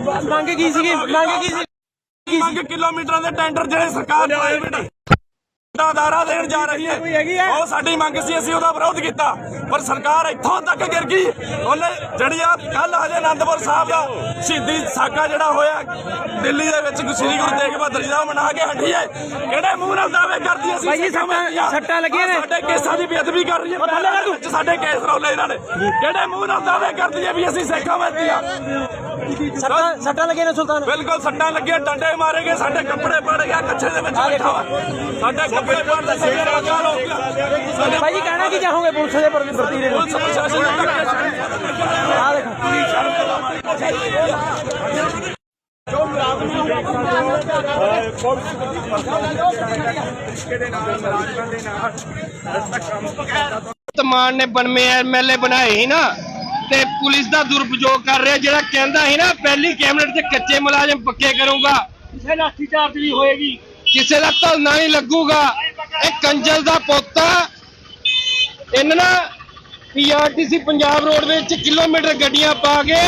ਮੰਗ ਕੀ ਸੀਗੀ? ਮੰਗ ਕੀ ਸੀ? ਮੰਗ ਕਿਲੋਮੀਟਰਾਂ ਦੇ ਟੈਂਡਰ ਜਿਹੜੇ ਸਰਕਾਰ ਪ੍ਰਾਈਵੇਟ ਦਾਰਾ ਦੇਣ ਜਾ ਰਹੀ ਹੈ। ਉਹ ਸਾਡੀ ਮੰਗ ਸੀ ਅਸੀਂ ਉਹਦਾ ਵਿਰੋਧ ਕੀਤਾ। ਪਰ ਸਰਕਾਰ ਇੱਥੋਂ ਤੱਕ ਗਿਰ ਗਈ। ਉਹਨੇ ਜਿਹੜੀ ਆ ਕੱਲ ਹਜੇ ਆਨੰਦਪੁਰ ਸਾਹਿਬ ਦਾ ਸ਼ਹੀਦੀ ਸਾਕਾ ਜਿਹੜਾ ਹੋਇਆ ਦਿੱਲੀ ਦੇ ਵਿੱਚ ਸ੍ਰੀ ਗੁਰੂ ਤੇਗ ਬਹਾਦਰ ਜੀ ਦਾ ਮਨਾ ਕੇ ਹਟੀ ਹੈ। ਕਿਹੜੇ ਮੂੰਹ ਨਾਲ ਦਾਅਵੇ ਕਰਦੀ ਅਸੀਂ? ਭਾਈ ਸੱਟਾਂ-। ਸੱਟਾਂ ਲੱਗੀਆਂ ਨੇ। ਸਾਡੇ ਕੇਸਾਂ ਦੀ ਬੇਅਦਬੀ ਕਰ ਰਹੀ ਹੈ। ਸਾਡੇ ਕੇਸ ਰੋਲੇ ਇਹਨਾਂ ਨੇ। ਕਿਹੜੇ ਮੂੰਹ ਨਾਲ ਦਾਅਵੇ ਕਰਦੀ ਹੈ ਵੀ ਅਸੀਂ ਸਿੱਖਾਂ ਵਿੱਚ ਆ? ਸੱਟਾਂ ਸੱਟਾਂ ਲੱਗੀਆਂ ਨੇ ਸੁਲਤਾਨ। ਬਿਲਕੁਲ ਸੱਟਾਂ ਲੱਗੀਆਂ ਡੰਡੇ ਮਾਰੇ ਗਏ ਸਾਡੇ ਕੱਪੜੇ ਪਾੜੇ ਗਏ ਕੱਛੇ ਦੇ ਵਿੱਚ ਬੈਠਾ ਸਾਡੇ ਭਾਈ ਜੀ ਕਹਿਣਾ ਕੀ ਚਾਹੋਗੇ? ਪੁਲਿਸ ਦੇ ਪ੍ਰਤੀ ਪ੍ਰਤੀ ਦੇ ਪੁਲਿਸ ਪ੍ਰਸ਼ਾਸਨ ਦਾ ਧੱਕਾ ਆ ਦੇਖੋ। ਮਾਨ ਨੇ ਬਣਵੇਂ ਐਮਐਲਏ ਬਣਾਏ ਸੀ ਨਾ ਤੇ ਪੁਲਿਸ ਦਾ ਦੁਰਉਪਯੋਗ ਕਰ ਰਿਹਾ ਜਿਹੜਾ ਕਹਿੰਦਾ ਸੀ ਨਾ ਪਹਿਲੀ ਕੈਬਨਿਟ 'ਚ ਕੱਚੇ ਮੁਲਾਜ਼ਮ ਪੱਕੇ ਕਰੂੰਗਾ। ਕਿਸੇ ਲਾਠੀ ਚਾਰਜ ਵੀ ਹੋਏਗੀ। ਕਿਸੇ ਦਾ ਧਲਨਾ ਨਹੀਂ ਲੱਗੂਗਾ। ਇਹ ਕੰਜਲ ਦਾ ਪੋਤਾ ਇਹਨਾਂ ਨਾ ਪੀਆਰਟੀਸੀ ਪੰਜਾਬ ਰੋਡ ਵਿੱਚ ਕਿਲੋਮੀਟਰ ਗੱਡੀਆਂ ਪਾ ਕੇ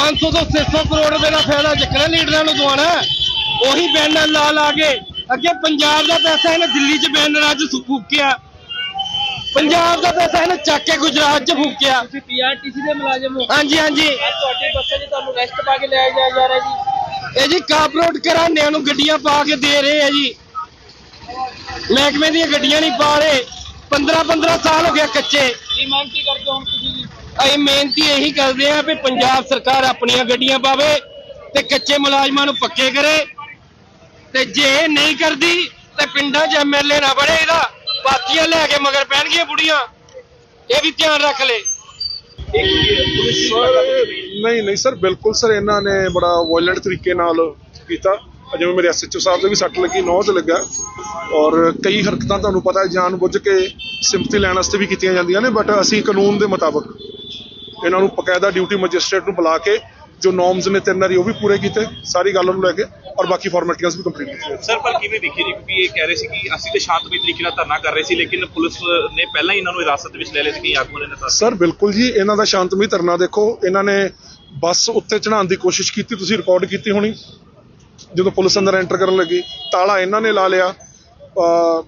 500 ਤੋਂ 600 ਕਰੋੜ ਰੁਪਏ ਦਾ ਫਾਇਦਾ ਚੱਕਣਾ ਲੀਡਰਾਂ ਨੂੰ ਦਵਾਉਣਾ। ਉਹੀ ਬੈਨਰ ਲਾ ਲਾ ਕੇ ਅੱਗੇ ਪੰਜਾਬ ਦਾ ਪੈਸਾ ਇਹਨੇ ਦਿੱਲੀ 'ਚ ਬੈਨਰਾਂ ਸੁ- ਫੂਕਿਆ। ਪੰਜਾਬ ਦਾ ਪੈਸਾ ਇਹਨੇ ਚੱਕ ਕੇ ਗੁਜਰਾਤ 'ਚ ਫੂਕਿਆ। ਤੁਸੀਂ ਪੀਆਰਟੀਸੀ ਦੇ ਮੁਲਾਜ਼ਮ ਹੋ। ਹਾਂਜੀ ਹਾਂਜੀ। ਅੱਜ ਤੁਹਾਡੇ ਬੱਸੇ 'ਚ ਤੁਹਾਨੂੰ ਰੈਸਟ ਪਾ ਕੇ ਲਿਆਇਆ ਜਾ ਰਿਹਾ ਜੀ। ਇਹ ਜੀ ਕਾਪਰੋਡ ਘਰਾਣਿਆਂ ਨੂੰ ਗੱਡੀਆਂ ਪਾ ਕੇ ਦੇ ਰਹੇ ਆ ਜੀ। ਮਹਿਕਮੇ ਦੀਆਂ ਗੱਡੀਆਂ ਨਹੀਂ ਪਾ ਰਹੇ। 15 15 ਸਾਲ ਹੋ ਗਿਆ ਕੱਚੇ। ਕੀ ਮੰਗ ਕੀ ਕਰਦੇ ਹੁਣ ਤੁਸੀਂ ਅਸੀਂ ਮਿਹਨਤੀ ਇਹੀ ਕਰਦੇ ਆ ਵੀ ਪੰਜਾਬ ਸਰਕਾਰ ਆਪਣੀਆਂ ਗੱਡੀਆਂ ਪਾਵੇ ਤੇ ਕੱਚੇ ਮੁਲਾਜ਼ਮਾਂ ਨੂੰ ਪੱਕੇ ਕਰੇ। ਤੇ ਜੇ ਨਹੀਂ ਕਰਦੀ ਤੇ ਪਿੰਡਾਂ 'ਚ ਐਮਐਲਏ ਨਾ ਬਣੇ ਇਹਦਾ। ਪਾਤੀਆਂ ਲੈ ਕੇ ਮਗਰ ਪੈਣਗੀਆਂ ਬੁੜੀਆਂ। ਇਹ ਵੀ ਧਿਆਨ ਰੱਖ ਲੈ। ਸਰ, ਨਹੀਂ ਨਹੀਂ ਸਰ, ਬਿਲਕੁਲ ਸਰ, ਇਹਨਾਂ ਨੇ ਬੜਾ ਵਾਇਲੈਂਟ ਤਰੀਕੇ ਨਾਲ ਕੀਤਾ। ਜਿਵੇਂ ਮੇਰੇ ਐਸਐਚਓ ਸਾਹਿਬ ਦੇ ਵੀ ਸੱਟ ਲੱਗੀ ਨੌ ਤੇ ਲੱਗਾ। ਔਰ ਕਈ ਹਰਕਤਾਂ ਤੁਹਾਨੂੰ ਪਤਾ ਹੈ ਜਾਣ ਬੁੱਝ ਕੇ ਸਿੰਪਥੀ ਲੈਣ ਵਾਸਤੇ ਵੀ ਕੀਤੀਆਂ ਜਾਂਦੀਆਂ ਨੇ ਬਟ ਅਸੀਂ ਕਾਨੂੰਨ ਦੇ ਮੁਤਾਬਕ ਇਹਨਾਂ ਨੂੰ ਬਕਾਇਦਾ ਡਿਊਟੀ ਮੈਜਿਸਟ੍ਰੇਟ ਨੂੰ ਬੁਲਾ ਕੇ ਜੋ ਨੋਰਮਸ ਨੇ ਤਿੰਨ ਵਾਰੀ ਉਹ ਵੀ ਪੂਰੇ ਕੀਤੇ ਸਾਰੀ ਗੱਲ ਨੂੰ ਲੈ ਕੇ ਔਰ ਬਾਕੀ ਫਾਰਮੈਲਿਟੀਆਂ ਵੀ ਕੰਪਲੀਟ ਕੀਤੀਆਂ। ਸਰ ਪਰ ਕਿਵੇਂ ਦੇਖੀ ਜੀ? ਕਿਉਂਕਿ ਇਹ ਕਹਿ ਰਹੇ ਸੀ ਕਿ ਅਸੀਂ ਤੇ ਸ਼ਾਂਤਮਈ ਤਰੀਕੇ ਨਾਲ ਧਰਨਾ ਕਰ ਰਹੇ ਸੀ ਲੇਕਿਨ ਪੁਲਿਸ ਨੇ ਪਹਿਲਾਂ ਹੀ ਇਹਨਾਂ ਨੂੰ ਹਿਰਾਸਤ ਵਿੱਚ ਲੈ ਲਿਆ ਸੀ ਕਿ ਆਗੂਆਂ ਨੇ ਸਰ ਬਿਲਕੁਲ ਜੀ ਇਹਨਾਂ ਦਾ ਸ਼ਾਂਤਮਈ ਧਰਨਾ ਦੇਖੋ ਇਹਨਾਂ ਨੇ ਬੱਸ ਉੱਤੇ ਚੜਾਉਣ ਦੀ ਕੋਸ਼ਿਸ਼ ਕੀਤੀ ਤੁਸੀਂ ਰਿਕਾਰਡ ਕੀਤੀ ਹੋਣੀ। ਜਦੋਂ ਪੁਲਿਸ ਅੰਦਰ ਐਂਟਰ ਕਰਨ ਲੱਗੀ ਤਾਲਾ ਇਹਨਾਂ ਨੇ ਲਾ ਲਿਆ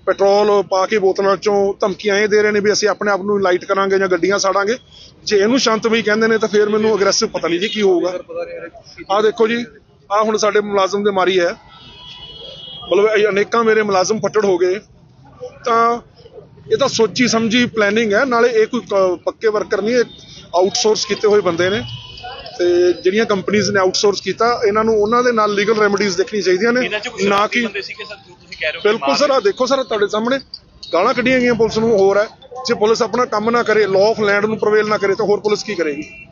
ਪੈਟਰੋਲ ਪਾ ਕੇ ਬੋਤਲਾਂ ਚੋਂ ਧਮਕੀਆਂ ਇਹ ਦੇ ਰਹੇ ਨੇ ਵੀ ਅਸੀਂ ਆਪਣੇ ਆਪ ਨੂੰ ਲਾਈਟ ਕਰਾਂਗੇ ਜਾਂ ਗੱਡੀਆਂ ਸਾੜਾਂਗੇ। ਜੇ ਇਹਨੂੰ ਸ਼ਾਂਤਮਈ ਕਹਿੰਦੇ ਨੇ ਤਾਂ ਫਿਰ ਮੈਨੂੰ ਅਗਰੈਸਿਵ ਪਤਾ ਨਹੀਂ ਜੀ ਕੀ ਹੋਊਗਾ। ਆਹ ਦੇਖੋ ਜੀ ਆਹ ਹੁਣ ਸਾਡੇ ਮੁਲਾਜ਼ਮ ਦੇ ਮਾਰੀ ਹੈ। ਮਤਲਬ ਇਹ ਅਨੇਕਾਂ ਮੇਰੇ ਮੁਲਾਜ਼ਮ ਫੱਟੜ ਹੋ ਗਏ। ਤਾਂ ਇਹ ਤਾਂ ਸੋਚੀ ਸਮਝੀ ਪਲੈਨਿੰਗ ਹੈ ਨਾਲੇ ਇਹ ਕੋਈ ਪੱਕੇ ਵਰਕਰ ਨਹੀਂ ਇਹ ਆਊਟਸੋਰਸ ਕੀਤੇ ਹੋਏ ਬੰਦੇ ਨੇ। ਤੇ ਜਿਹੜੀਆਂ ਕੰਪਨੀਆਂ ਨੇ ਆਊਟਸੋਰਸ ਕੀਤਾ ਇਹਨਾਂ ਨੂੰ ਉਹਨਾਂ ਦੇ ਨਾਲ ਲੀਗਲ ਰੈਮਡੀਜ਼ ਦੇਖਣੀ ਚਾਹੀਦੀਆਂ ਨੇ। ਨਾ ਕਿ ਕਹਿ ਰਹੇ ਹੋ ਬਿਲਕੁਲ ਸਰ ਆ ਦੇਖੋ ਸਰ ਤੁਹਾਡੇ ਸਾਹਮਣੇ ਗਾਲਾਂ ਕੱਢੀਆਂ ਗਈਆਂ ਪੁਲਿਸ ਨੂੰ ਹੋਰ ਹੈ। ਜੇ ਪੁਲਿਸ ਆਪਣਾ ਕੰਮ ਨਾ ਕਰੇ ਲਾਅ ਆਫ ਲੈਂਡ ਨੂੰ ਪ੍ਰਵੇਲ ਨਾ ਕਰੇ ਤਾਂ ਹੋਰ ਪੁਲਿਸ ਕੀ ਕਰੇਗੀ?